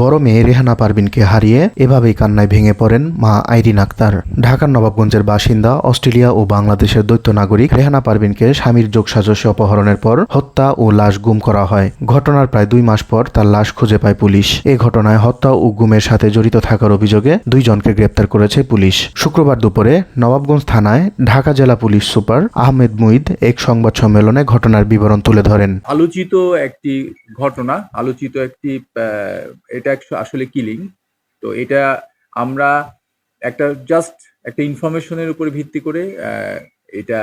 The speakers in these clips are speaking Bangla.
বড় মেয়ে রেহানা পারভিনকে হারিয়ে এভাবেই কান্নায় ভেঙে পড়েন মা আইরিন আক্তার। ঢাকার নবাবগঞ্জের বাসিন্দা অস্ট্রেলিয়া ও বাংলাদেশের দ্বৈত নাগরিক রেহানা পারভিনকে স্বামীর যোগসাজশে অপহরণের পর হত্যা ও লাশ গুম করা হয়। ঘটনার প্রায় দুই মাস পর তার লাশ খুঁজে পায় পুলিশ। এ ঘটনায় হত্যা ও গুমের সাথে জড়িত থাকার অভিযোগে দুইজনকে গ্রেপ্তার করেছে পুলিশ। শুক্রবার দুপুরে নবাবগঞ্জ থানায় ঢাকা জেলা পুলিশ সুপার আহমেদ মুইদ এক সংবাদ সম্মেলনে ঘটনার বিবরণ তুলে ধরেন। আলোচিত একটি ঘটনা আলোচিত একটি আহ, এটা আসলে কিলিং তো এটা আমরা একটা জাস্ট একটা ইনফরমেশনের উপরে ভিত্তি করে এটা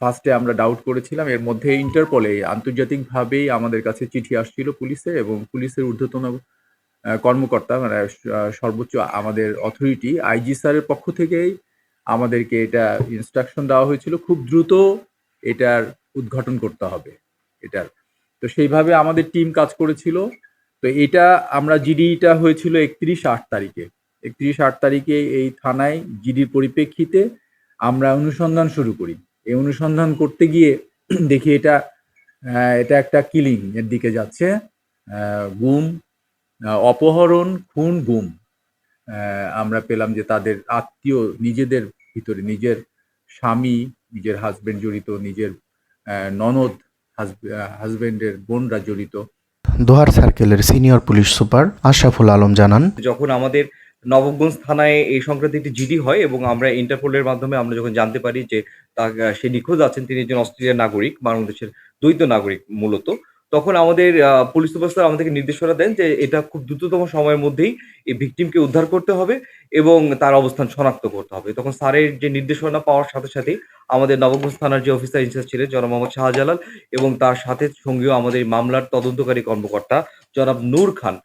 ফার্স্টে আমরা ডাউট করেছিলাম। এর মধ্যে ইন্টারপলে আন্তর্জাতিকভাবেই আমাদের কাছে চিঠি আসছিল পুলিশের এবং পুলিশের ঊর্ধ্বতন কর্মকর্তা মানে সর্বোচ্চ আমাদের অথরিটি আইজি স্যারের পক্ষ থেকেই আমাদেরকে এটা ইনস্ট্রাকশন দেওয়া হয়েছিল। খুব দ্রুত এটার উদ্ঘাটন করতে হবে। এটার। তো সেইভাবে আমাদের টিম কাজ করেছিল। তো এটা আমরা জিডিটা হয়েছিল একত্রিশ আট তারিখে। একত্রিশ আট তারিখে এই থানায় জিডির পরিপ্রেক্ষিতে আমরা অনুসন্ধান শুরু করি। এই অনুসন্ধান করতে গিয়ে দেখি এটা এটা একটা কিলিং এর দিকে যাচ্ছে। গুম অপহরণ, খুন, গুম। আমরা পেলাম যে তাদের আত্মীয় নিজেদের ভিতরে, নিজের স্বামী, নিজের হাজবেন্ড জড়িত, নিজের ননদ হাজবেন্ডের বোনরা জড়িত। দোহার সার্কেলের senior police super Ashraful Alam জানান, যখন আমাদের নবগঞ্জ থানায় এই সংক্রান্ত একটি জিডি হয় এবং আমরা ইন্টারপোলের মাধ্যমে আমরা যখন জানতে পারি যে সে নিখোঁজ আছেন, তিনি একজন অস্ট্রেলিয়ার নাগরিক, বাংলাদেশের দ্বৈত নাগরিক মূলত তখন আমাদের পুলিশ সুপারস্টার আমাদেরকে নির্দেশনা দেন যে এটা খুব দ্রুততম সময়ের মধ্যেই এই ভিকটিমকে উদ্ধার করতে হবে এবং তার অবস্থান শনাক্ত করতে হবে। তখন স্যারের যে নির্দেশনা পাওয়ার সাথে সাথে আমাদের নবগঞ্জ থানার যে অফিসার ইনচার্জ ছিলেন জনাব মোহাম্মদ শাহজালাল এবং তার সাথে সঙ্গীয় আমাদের মামলার তদন্তকারী কর্মকর্তা জনাব নূর খান।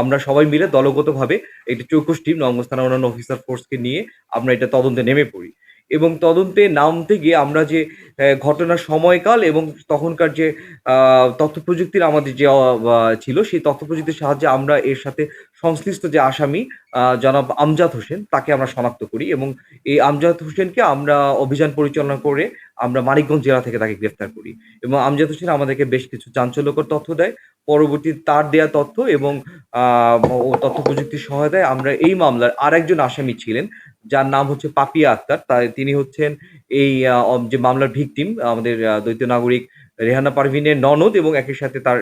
আমরা সবাই মিলে দলগতভাবে একটি চৌকস টিম নবগঞ্জ থানার অন্যান্য অফিসার ফোর্সকে নিয়ে আমরা এটা তদন্তে নেমে পড়ি। এবং তদন্তে নামতে গিয়ে আমরা যে ঘটনার সময়কাল এবং তখনকার যে তথ্য প্রযুক্তির আমাদের যে ছিল, সেই তথ্য প্রযুক্তির সাহায্যে আমরা এর সাথে সংশ্লিষ্ট যে আসামি জনাব আমজাদ হোসেন, তাকে আমরা শনাক্ত করি এবং এই আমজাদ হোসেনকে আমরা অভিযান পরিচালনা করে আমরা মানিকগঞ্জ জেলা থেকে তাকে গ্রেফতার করি এবং আমজাদ হোসেন আমাদেরকে বেশ কিছু চাঞ্চল্যকর তথ্য দেয়। পরবর্তী তার দেয়া তথ্য এবং তথ্য প্রযুক্তির সহায়তায় আমরা এই মামলার আরেকজন আসামি ছিলেন যার নাম হচ্ছে পাপিয়া আক্তার। তিনি হচ্ছেন এই যে মামলার ভিকটিম, আমাদের দ্বৈত নাগরিক রেহানা পারভিনের ননদ এবং একই সাথে তার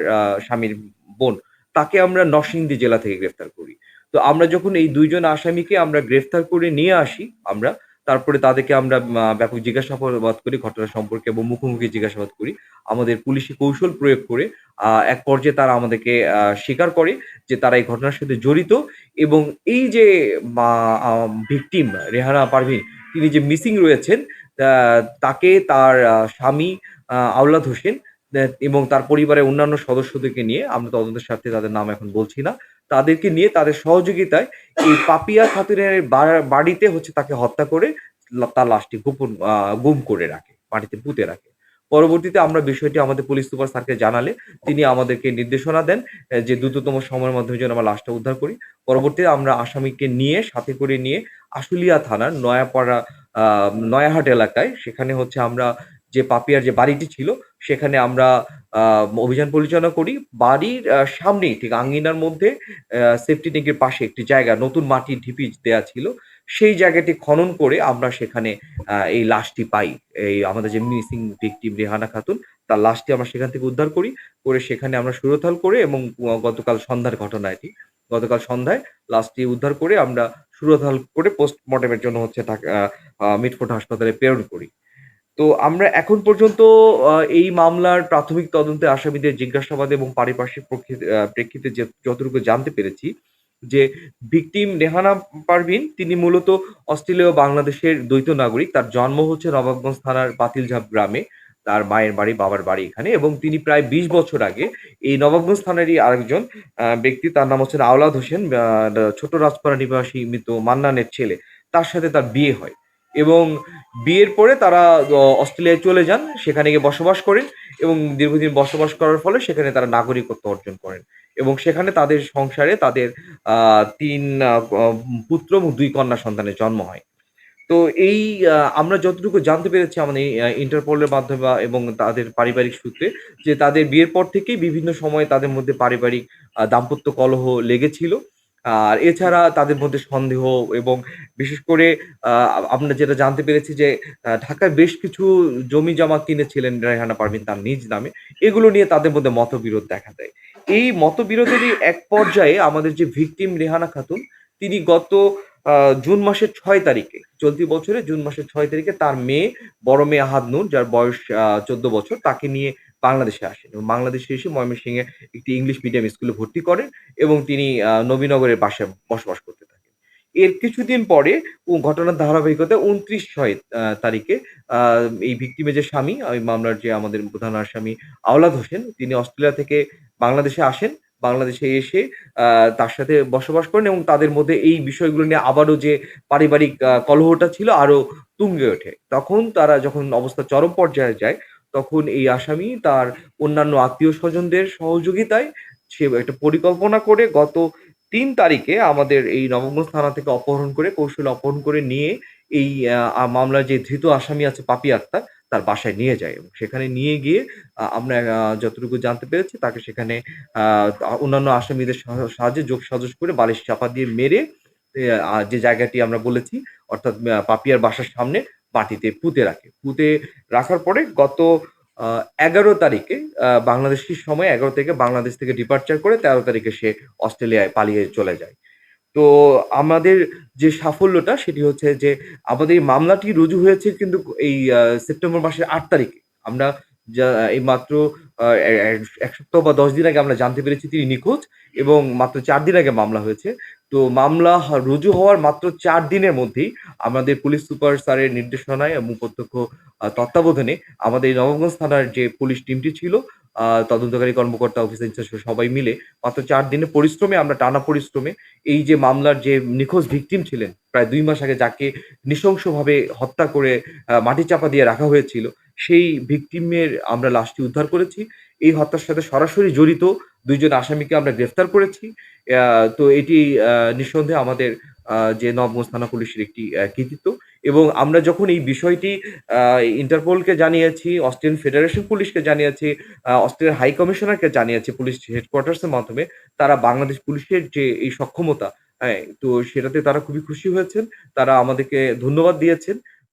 স্বামীর বোন। তাকে আমরা নরসিংদী জেলা থেকে গ্রেফতার করি। তো আমরা যখন এই দুইজন আসামিকে আমরা গ্রেফতার করে নিয়ে আসি, আমরা তারপরে তাদেরকে আমরা ব্যাপক জিজ্ঞাসাবাদ করি, ঘটনা সম্পর্কে এবং মুখোমুখি জিজ্ঞাসাবাদ করি। আমাদের পুলিশি কৌশল প্রয়োগ করে এক পর্যায়ে তারা আমাদেরকে স্বীকার করে যে তারা এই ঘটনার সাথে জড়িত এবং এই যে ভিকটিম রেহানা পারভিন, তিনি যে মিসিং রয়েছেন তাকে তার স্বামী আওলাদ হোসেন এবং তার পরিবারের অন্যান্য সদস্যদেরকে নিয়ে আমরা তদন্তের স্বার্থে তাদের নাম এখন বলছি না। তাদেরকে নিয়ে তাদের সহযোগিতায় এই পাপিয়া খাতুনের বাড়িতে হচ্ছে তাকে হত্যা করে তার লাশটি গোপন গুম করে রাখে মাটিতে পুঁতে রাখে। পরবর্তীতে আমরা বিষয়টি আমাদের পুলিশ সুপার স্যারকে জানালে তিনি আমাদেরকে নির্দেশনা দেন যে দ্রুততম সময়ের মাধ্যমে যেন আমরা লাশটা উদ্ধার করি। পরবর্তীতে আমরা আসামিকে নিয়ে, সাথে করে নিয়ে আশুলিয়া থানার নয়াপাড়া নয়াহাট এলাকায় সেখানে হচ্ছে আমরা যে পাপিয়ার যে বাড়িটি ছিল, সেখানে আমরা অভিযান পরিচালনা করি। বাড়ির সামনেই, ঠিক আঙ্গিনার মধ্যে সেফটি ট্যাঙ্কের পাশে একটি জায়গা, নতুন মাটির ঢিপি দেয়া ছিল। সেই জায়গাটি খনন করে আমরা সেখানে এই লাশটি পাই। এই আমাদের যে মিসিং ভিকটিম রেহানা খাতুন, তার লাশটি আমরা সেখান থেকে উদ্ধার করি। করে সেখানে আমরা সুরতাল করে এবং গতকাল সন্ধ্যার ঘটনা এটি। গতকাল সন্ধ্যায় লাশটি উদ্ধার করে আমরা সুরতাল করে পোস্টমর্টমের জন্য হচ্ছে মিটফোর্ড হাসপাতালে প্রেরণ করি। তো আমরা এখন পর্যন্ত এই মামলার প্রাথমিক তদন্তে আসামিদের জিজ্ঞাসাবাদ এবং পারিপার্শ্বিক প্রেক্ষিতে যতটুকু জানতে পেরেছি, যে ভিকটিম রেহানা পারভিন, তিনি মূলত অস্ট্রেলীয় বাংলাদেশের দ্বৈত নাগরিক। তার জন্ম হচ্ছে নবাবগঞ্জ থানার বাতিলঝাপ গ্রামে। তার মায়ের বাড়ি, বাবার বাড়ি এখানে এবং তিনি প্রায় বিশ বছর আগে এই নবাবগঞ্জ থানারই আরেকজন ব্যক্তি, তার নাম হচ্ছে আওলাদ হোসেন ছোট রাজপাড়া নিবাসী মৃত মান্নানের ছেলে। তার সাথে তার বিয়ে হয়। এবং বিয়ের পরে তারা অস্ট্রেলিয়ায় চলে যান, সেখানে গিয়ে বসবাস করেন এবং দীর্ঘদিন বসবাস করার ফলে সেখানে তারা নাগরিকত্ব অর্জন করেন এবং সেখানে তাদের সংসারে তাদের তিন পুত্র এবং দুই কন্যা সন্তানের জন্ম হয়। তো এই আমরা যতটুকু জানতে পেরেছি আমাদের ইন্টারপোলের মাধ্যমে এবং তাদের পারিবারিক সূত্রে যে তাদের বিয়ের পর থেকেই বিভিন্ন সময়ে তাদের মধ্যে পারিবারিক দাম্পত্য কলহ লেগেছিল। আর এছাড়া তাদের মধ্যে সন্দেহ এবং বিশেষ করে আমরা যেটা জানতে পেরেছি যে ঢাকায় বেশ কিছু জমি জমা কিনেছিলেন রেহানা পারভিন তার নিজ নামে। এগুলো নিয়ে তাদের মধ্যে মতবিরোধ দেখা দেয়। এই মতবিরোধেরই এক পর্যায়ে আমাদের যে ভিকটিম রেহানা খাতুন, তিনি গত জুন মাসের ছয় তারিখে, চলতি বছরে জুন মাসের ছয় তারিখে তার মেয়ে, বড় মেয়ে আহাদ নূর, যার বয়স চোদ্দ বছর, তাকে নিয়ে বাংলাদেশে আসেন এবং বাংলাদেশে এসে ময়মনসিংহে একটি ইংলিশ মিডিয়াম স্কুলে ভর্তি করেন এবং তিনি নবীনগরের বাসায় বসবাস করতে থাকেন। এর কিছুদিন পরে ঘটনার ধারাবাহিকতা উনত্রিশ ছয় তারিখে এই ভিক্টিমের যে স্বামী, ওই মামলার যে আমাদের প্রধান আসামি আওলাদ হোসেন, তিনি অস্ট্রেলিয়া থেকে বাংলাদেশে আসেন। বাংলাদেশে এসে তার সাথে বসবাস করেন এবং তাদের মধ্যে এই বিষয়গুলো নিয়ে আবারও যে পারিবারিক কলহটা ছিল আরও তুঙ্গে ওঠে। তখন তারা যখন অবস্থা চরম পর্যায়ে যায় তখন এই আসামি তার অন্যান্য আত্মীয় স্বজনদের সহযোগিতায় সে একটা পরিকল্পনা করে গত তিন তারিখে আমাদের এই নবমগঞ্জ থানা থেকে অপহরণ করে, কৌশল অপহরণ করে নিয়ে এই মামলার যে ধৃত আসামি আছে পাপি আক্তার তার বাসায় নিয়ে যায় এবং সেখানে নিয়ে গিয়ে আমরা যতটুকু জানতে পেরেছি তাকে সেখানে অন্যান্য আসামিদের সহ- সাহায্যে যোগ সাজস করে বালিশ চাপা দিয়ে মেরে যে জায়গাটি আমরা বলেছি, অর্থাৎ পাপিয়ার বাসার সামনে মাটিতে পুঁতে রাখে। পুঁতে রাখার পরে গত এগারো তারিখে বাংলাদেশ সময় এগারো থেকে বাংলাদেশ থেকে ডিপার্চার করে তেরো তারিখে সে অস্ট্রেলিয়ায় পালিয়ে চলে যায়। তো আমাদের যে সাফল্যটা সেটি হচ্ছে যে, আমাদের মামলাটি রুজু হয়েছে কিন্তু এই সেপ্টেম্বর মাসের আট তারিখে। আমরা যা এই মাত্র এক সপ্তাহ বা দশ দিন আগে আমরা জানতে পেরেছি তিনি নিখোঁজ এবং মাত্র চার দিন আগে মামলা হয়েছে। তো মামলা রুজু হওয়ার মাত্র চার দিনের মধ্যেই আমাদের পুলিশ সুপার স্যারের নির্দেশনায় এবং প্রত্যক্ষ তত্ত্বাবধানে আমাদের এই নবগঞ্জ থানার যে পুলিশ টিমটি ছিল তদন্তকারী কর্মকর্তা অফিসার ইনচার্জ সবাই মিলে মাত্র চার দিনের পরিশ্রমে, আমরা টানা পরিশ্রমে এই যে মামলার যে নিখোঁজ ভিকটিম ছিলেন, প্রায় দুই মাস আগে যাকে নৃশংসভাবে হত্যা করে মাটি চাপা দিয়ে রাখা হয়েছিল সেই ভিকটিমের আমরা লাশটি উদ্ধার করেছি। এই হত্যার সাথে সরাসরি জড়িত দুইজন আসামিকে আমরা গ্রেফতার করেছি। তো এটি নিঃসন্দেহে আমাদের যে নবগঞ্জ থানা পুলিশের একটি কৃতিত্ব। এবং আমরা যখন এই বিষয়টি ইন্টারপোলকে জানিয়েছি অস্ট্রেলিয়ান ফেডারেশন পুলিশকে জানিয়েছি অস্ট্রেলিয়ার হাই কমিশনারকে জানিয়েছি পুলিশ হেডকোয়ার্টার্সের মাধ্যমে, তারা বাংলাদেশ পুলিশের যে এই সক্ষমতা হ্যাঁ তো সেটাতে তারা খুবই খুশি হয়েছেন। তারা আমাদেরকে ধন্যবাদ দিয়েছেন।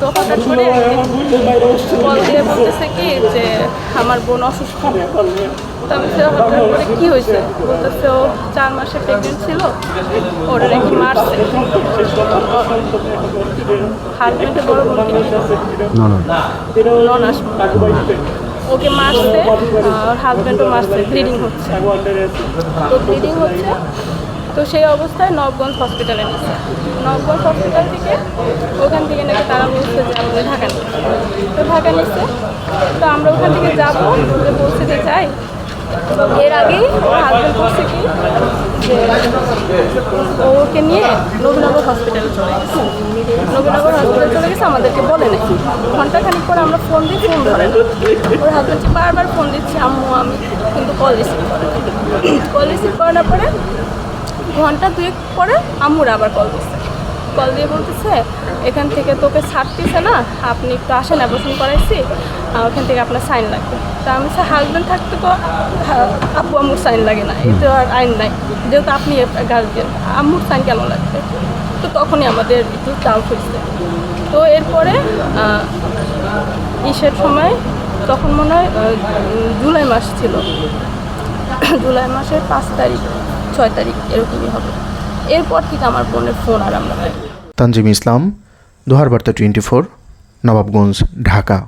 তো হঠাৎ করে কল দিয়ে বলতেছে কি যে আমার বোন অসুস্থ। তবে সে হঠাৎ করে কি হয়েছে? বলতেছে ও চার মাসে প্রেগনেন্ট ছিল ওরা নাকি মারছে। হাজবেন্ডে বড় বোনকে নন আসবে। ওকে মারছে আর হাজবেন্ডও মারছে ব্লিডিং হচ্ছে। তো ব্লিডিং হচ্ছে তো সেই অবস্থায় নবগঞ্জ হসপিটালে নিচ্ছে নবগঞ্জ হসপিটাল থেকে ওখান থেকে নাকি তারা বলছে যে আমাদের ঢাকা নিচ্ছে তো ঢাকা নিচ্ছে তো আমরা ওখান থেকে যাব যে বলছে চাই এর আগেই ওর হাজবেন্ড করছে কি, যে ওকে নিয়ে নবীনগর হসপিটালে চলে গেছে। নবীনগর হসপিটালে চলে গেছে, আমাদেরকে বলে নাই। ঘন্টাখানিক পরে আমরা ফোন দিই ফোন ধরে ওর হাজবেন্ডকে বারবার ফোন দিচ্ছি, আম্মু, আমি কিন্তু কল রিসিভ করে কল রিসিভ করার পরে ঘণ্টা দুয়েক পরে আম্মুর আবার কল দিচ্ছে কল দিয়ে বলতেছে, এখান থেকে তোকে ছাড়তেছে না, আপনি একটু আসেন অ্যাবর্শন করাইছি ওখান থেকে আপনার সাইন লাগবে। তা আমি সে হাজব্যান্ড থাকতে তো আপু আম্মুর সাইন লাগে না এতে আর আইন নাই। যেহেতু আপনি গার্জিয়ান আম্মুর সাইন কেন লাগবে? তো তখনই আমাদের একটু ডাউট হয়েছে। তো এরপরে ইসের সময় তখন মনে হয় জুলাই মাস ছিল। জুলাই মাসের পাঁচ তারিখ। ছয় তারিখ, এরকমই হবে। এরপর থেকে আমার বোনের ফোন আর আমরা তানজিম ইসলাম দোহার বার্তা টোয়েন্টি ফোর, নবাবগঞ্জ, ঢাকা।